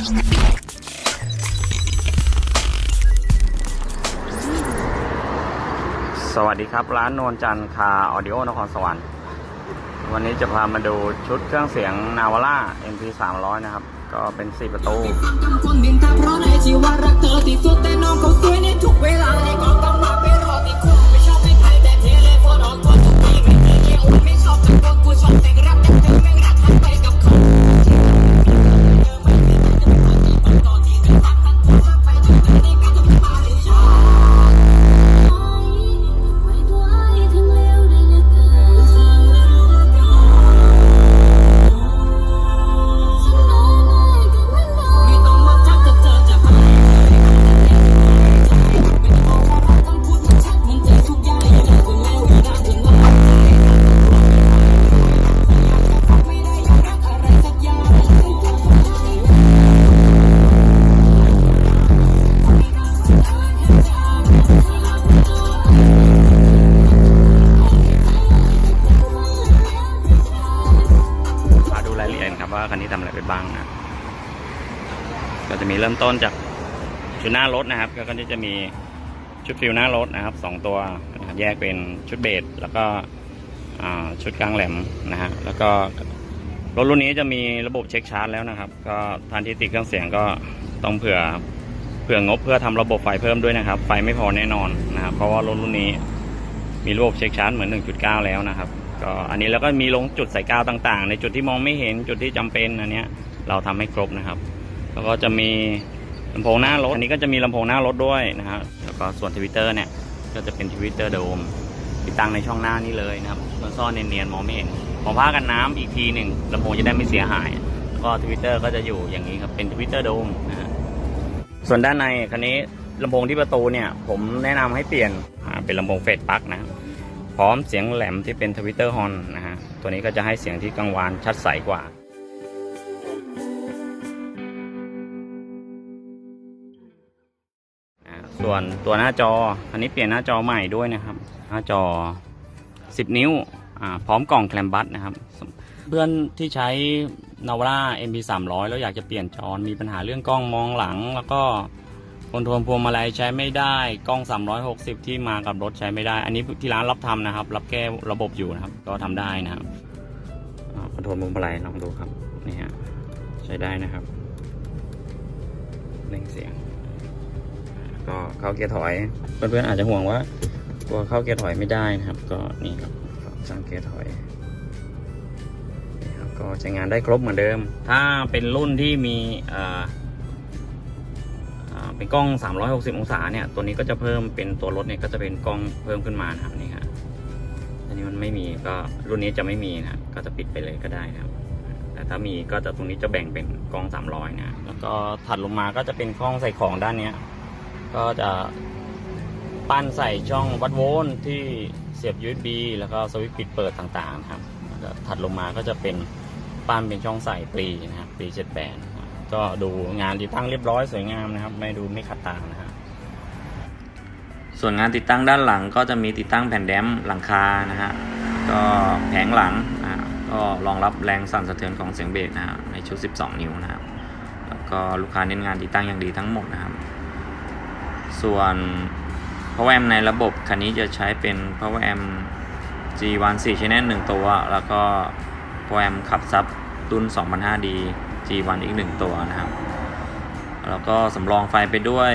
สวัสดีครับ ร้านนวลจันทร์คาออดิโอนครสวรรค์ วันนี้จะพามาดูชุดเครื่องเสียงนาวาร่า MP 300 นะครับ ก็เป็น 4 ประตู จะมีเริ่มต้นจากชุดหน้ารถนะครับก็ก็จะมีชุดฟิวหน้ารถนะครับสองตัวนะครับแยกเป็นชุดเบสแล้วก็ชุดกลางแหลมนะฮะแล้วก็รถรุ่นนี้จะมีระบบเช็คชาร์จแล้วนะครับ ก็ท่านที่ติดเครื่องเสียงก็ต้องเผื่อเผื่องบเพื่อทำระบบไฟเพิ่มด้วยนะครับ ไฟไม่พอแน่นอนนะครับเพราะว่ารถรุ่นนี้มีระบบเช็คชาร์จเหมือน 1.9 แล้วนะครับ ก็อันนี้แล้วก็มีลงจุดใส่กาวต่าง ๆ ในจุดที่มองไม่เห็นจุดที่จำเป็นอันเนี้ยเราทำให้ครบนะครับ แล้วก็จะมีลำโพงหน้ารถ อันนี้ก็จะมีลำโพงหน้ารถด้วยนะฮะแล้วก็ส่วนทวิตเตอร์เนี่ย ก็จะเป็นทวิตเตอร์โดมติดตั้งในช่องหน้านี้เลยนะครับมันซ่อนเนียนๆมองไม่เห็นของผ้ากันน้ำอีกทีหนึ่งลำโพงจะได้ไม่เสียหาย แล้วก็ทวิตเตอร์ก็จะอยู่อย่างนี้ครับเป็นทวิตเตอร์โดมนะฮะส่วนด้านในคันนี้ลำโพงที่ประตูเนี่ย ผมแนะนำให้เปลี่ยนเป็นลำโพงเฟสปักนะพร้อมเสียงแหลมที่เป็นทวิตเตอร์ฮอนนะฮะตัวนี้ก็จะให้เสียงที่กังวานชัดใสกว่า ส่วนตัวหน้าจออันนี้เปลี่ยนหน้าจอใหม่ด้วยนะครับ หน้าจอ 10 นิ้วพร้อมกล่องแคลมบัสนะครับ เพื่อนที่ใช้นาวาร่า MP 300แล้วอยากจะเปลี่ยนจอมีปัญหาเรื่องกล้องมองหลัง แล้วก็คอนโทรลพวงมาลัยใช้ไม่ได้กล้อง 360 ที่มากับรถใช้ไม่ได้ อันนี้ที่ร้านรับทำนะครับ รับแก้ระบบอยู่นะครับ ก็ทำได้นะครับคอนโทรลพวงมาลัยลองดูครับนี่ฮะใช้ได้นะครับเร่งเสียง ก็เข้าเกียร์ถอย เพื่อนๆอาจจะห่วงว่า ตัวเข้าเกียร์ถอยไม่ได้นะครับ ก็นี่ครับสั่งเกียร์ถอยนี่ครับก็ใช้งานได้ครบเหมือนเดิม ถ้าเป็นรุ่นที่มีเอ่ออ่าเป็นกล้อง 360 องศาเนี่ย ตัวนี้ก็จะเพิ่มเป็นตัวรถเนี่ยก็จะเป็นกล้องเพิ่มขึ้นมานะครับนี่ครับอันนี้มันไม่มีก็รุ่นนี้จะไม่มีนะครับก็จะปิดไปเลยก็ได้นะครับ แต่ถ้ามีก็จะตรงนี้จะแบ่งเป็นกล้อง 300 นะ แล้วก็ถัดลงมาก็จะเป็นกล้องใส่ของด้านเนี้ย ก็จะปั้นใส่ช่องวัดโวลต์ที่เสียบ USB แล้วก็สวิตช์ปิดเปิดต่างๆครับแล้วถัดลงมาก็จะเป็นปั้นเป็นช่องใส่ปรีนะครับปรีเจ็ดแปดก็ดูงานติดตั้งเรียบร้อยสวยงามนะครับ ไม่ดูไม่ขัดตานะครับส่วนงานติดตั้งด้านหลังก็จะมีติดตั้งแผ่นแดมหลังคานะฮะก็แผงหลังนะก็รองรับแรงสั่นสะเทือนของเสียงเบสนะฮะในชุด 12 นิ้วนะครับแล้วก็ลูกค้าเน้นงานติดตั้งอย่างดีทั้งหมดนะครับ ส่วน power amp ในระบบคันนี้จะใช้เป็น power amp G1 4 channel 1 ตัว แล้วก็ power amp ขับซับรุ่น 2005D G1 อีก 1 ตัวนะครับ แล้วก็สำรองไฟไปด้วย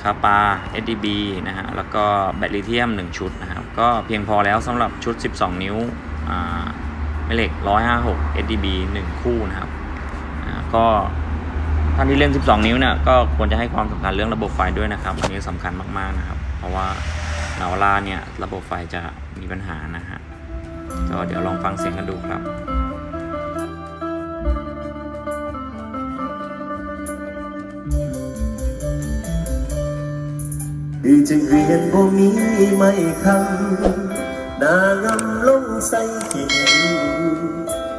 คาปา SDB นะฮะ แล้วก็แบตลิเธียม 1 ชุดนะครับ ก็เพียงพอแล้วสำหรับชุด 12 นิ้วแม่เหล็ก 156 SDB 1 คู่นะครับ ก็ ท่านที่เล่น 12 นิ้วเนี่ยก็ควรจะให้ความสำคัญเรื่องระบบไฟด้วยนะครับอันนี้สำคัญมากๆนะครับ เพราะว่านาวาร่าเนี่ยระบบไฟจะมีปัญหานะฮะก็เดี๋ยวลองฟังเสียงกันดูครับดีจึงเรียนบ่มีไม่คำนางำลงใส่หิน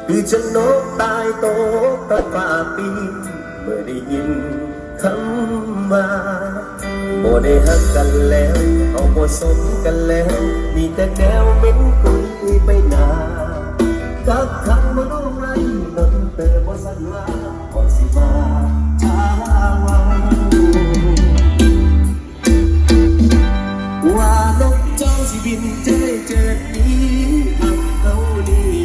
คือจะนกตายโตตะฟ้าปี เมื่อได้ยินคำว่าบ่ได้หักกันแล้ว เอาบ่สมกันแล้ว มีแต่แก้วเป็นกุยไปนากักขังมาลูกไรน้นเตอบ่สันลาก่อนสิมาช้าวังว่านกเจ้าสิบินเจ้เจิดนี้อักเขาดี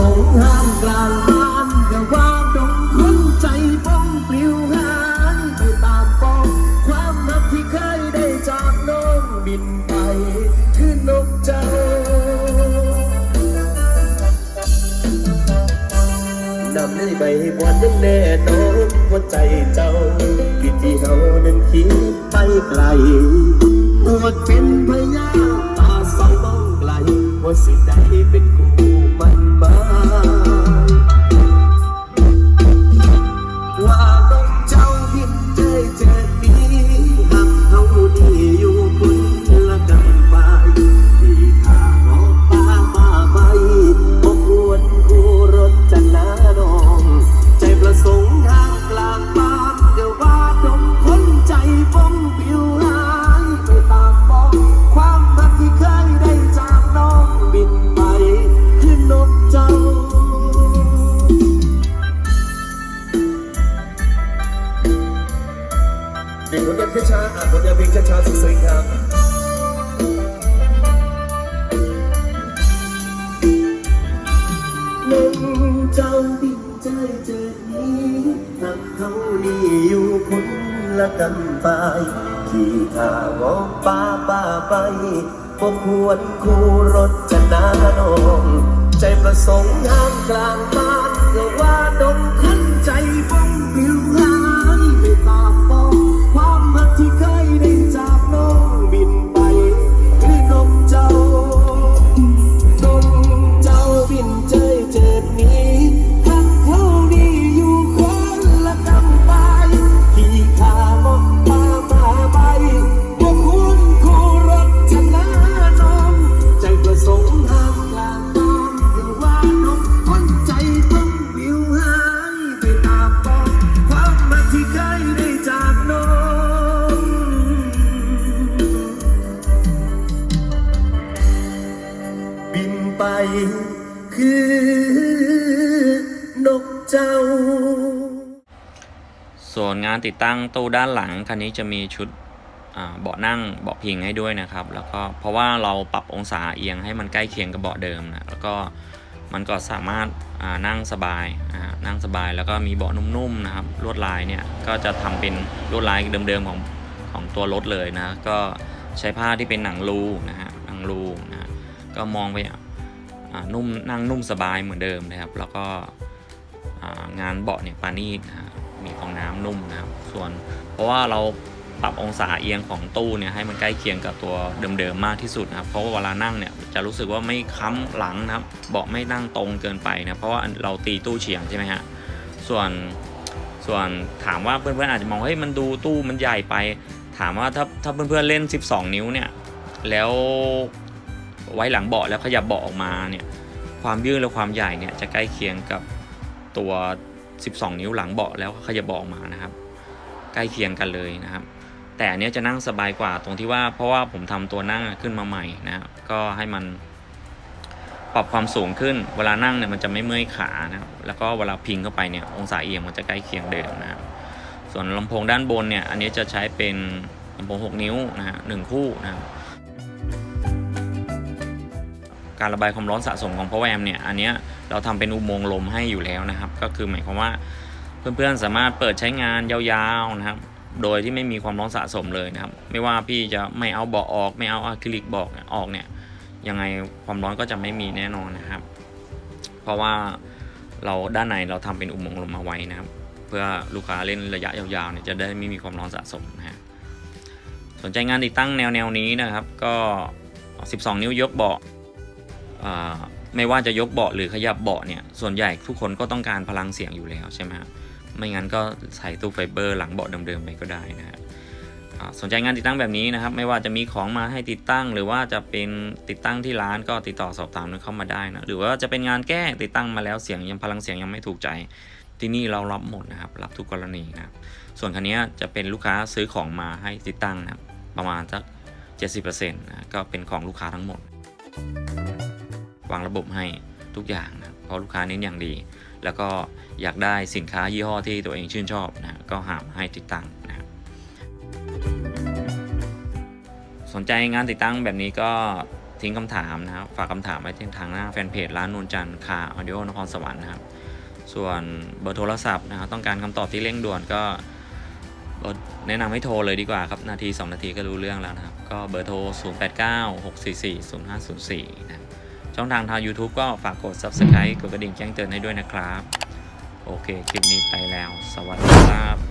ส่งห้ามกลาานอย่าวางดงคนใจป้งปลิวหายไปตามปอง ความรักที่เคยได้จากน้องบินไปคือนกเจ้า นำในใบวันยังแน่นอนวใจเจ้าคิดที่เฮานั้นคิดไปไกลอวดเป็นพยาตาสองมองไกลว่าสิได้เป็นคู่ งช้าๆสวยๆครับลมเจ้าบินใจเจอนี้นักเขานี่อยู่คนละกันไปขี่ข้าวอกป่าป่าไปพวกควรคู่รถจะนาดอง ใจประสงค์ทางกลางบ้านเกว่า คือนกเจ้า ส่วนงานติดตั้งตู้ด้านหลังคันนี้จะมีชุดเบาะนั่งเบาะพิงให้ด้วยนะครับ แล้วก็เพราะว่าเราปรับองศาเอียงให้มันใกล้เคียงกับเบาะเดิมนะแล้วก็มันก็สามารถนั่งสบายนั่งสบายแล้วก็มีเบาะนุ่มๆนะครับลวดลายเนี่ยก็จะทำเป็นลวดลายเดิมๆของของตัวรถเลยนะก็ใช้ผ้าที่เป็นหนังรูนะฮะหนังรูนะก็มองไป นุ่มนั่งนุ่มสบายเหมือนเดิมนะครับ แล้วก็งานเบาะเนี่ยปานีตนะมีฟองน้ำนุ่มนะครับ ส่วนเพราะว่าเราปรับองศาเอียงของตู้เนี่ยให้มันใกล้เคียงกับตัวเดิมๆมากที่สุดนะครับ เพราะว่าเวลานั่งเนี่ยจะรู้สึกว่าไม่ค้ำหลังนะครับ เบาะไม่นั่งตรงเกินไปนะเพราะว่าเราตีตู้เฉียงใช่ไหมฮะส่วนส่วนถามว่าเพื่อนๆอาจจะมองเฮ้ยมันดูตู้มันใหญ่ไป ถามว่าถ้าถ้าเพื่อนๆเล่น 12 นิ้วเนี่ยแล้ว ไว้หลังเบาะแล้วขยับเบาะออกมาเนี่ยความยืดและความใหญ่เนี่ยจะใกล้เคียงกับตัว 12 นิ้วหลังเบาะแล้วขยับเบาะออกมานะครับ ใกล้เคียงกันเลยนะครับ แต่อันนี้จะนั่งสบายกว่าตรงที่ว่าเพราะว่าผมทำตัวนั่งขึ้นมาใหม่นะครับก็ให้มันปรับความสูงขึ้น เวลานั่งเนี่ยมันจะไม่เมื่อยขานะครับ แล้วก็เวลาพิงเข้าไปเนี่ยองศาเอียงมันจะใกล้เคียงเดิมนะครับ ส่วนลำโพงด้านบนเนี่ยอันนี้จะใช้เป็นลำโพง 6 นิ้วนะฮะหนึ่งคู่นะครับ การระบายความร้อนสะสมของ power amp เนี่ยอันเนี้ยเราทำเป็นอุโมงค์ลมให้อยู่แล้วนะครับ ก็คือหมายความว่าเพื่อนๆสามารถเปิดใช้งานยาวๆนะครับ โดยที่ไม่มีความร้อนสะสมเลยนะครับ ไม่ว่าพี่จะไม่เอาเบาะออกไม่เอาอะคริลิกบอกออกเนี่ยยังไงความร้อนก็จะไม่มีแน่นอนนะครับ เพราะว่าเราด้านในเราทำเป็นอุโมงค์ลมมาไว้นะครับ เพื่อลูกค้าเล่นระยะยาวๆเนี่ยจะได้ไม่มีความร้อนสะสมนะฮะสนใจงานติดตั้งแนวแนวนี้นะครับ ก็ 12 นิ้วยกเบาะอ่า ไม่ว่าจะยกเบาะหรือขยับเบาะเนี่ย ส่วนใหญ่ทุกคนก็ต้องการพลังเสียงอยู่แล้วใช่ไหมครับไม่งั้นก็ใส่ตู้ไฟเบอร์หลังเบาะเดิมๆไปก็ได้นะฮะอ่าสนใจงานติดตั้งแบบนี้นะครับ ไม่ว่าจะมีของมาให้ติดตั้ง หรือว่าจะเป็นติดตั้งที่ร้านก็ติดต่อสอบถามเข้ามาได้นะหรือว่าจะเป็นงานแก้ติดตั้งมาแล้วเสียงยังพลังเสียงยังไม่ถูกใจ ที่นี่เรารับหมดนะครับ รับทุกกรณีนะครับส่วนคันนี้จะเป็นลูกค้าซื้อของมาให้ติดตั้งนะครับประมาณสัก 70%นะก็เป็นของลูกค้าทั้งหมด วางระบบให้ทุกอย่างนะเพราะลูกค้าเน้นอย่างดี แล้วก็อยากได้สินค้ายี่ห้อที่ตัวเองชื่นชอบนะก็หามาให้ติดตั้งนะครับสนใจงานติดตั้งแบบนี้ก็ทิ้งคำถามนะครับฝากคำถามไว้ที่ทางหน้าแฟนเพจร้านนวลจันทร์คาออดิโอนครสวรรค์นะครับส่วนเบอร์โทรศัพท์นะครับต้องการคำตอบที่เร่งด่วนก็แนะนำให้โทรเลยดีกว่าครับนาที 2 นาทีก็รู้เรื่องแล้วนะครับ ก็เบอร์โทร 089 644 0504 นะครับ ช่องทางทาง YouTube ก็ฝากกด Subscribe กดกระดิ่งแจ้งเตือนให้ด้วยนะครับ โอโอเค คลิปนี้ไปแล้ว สวัสดีครับ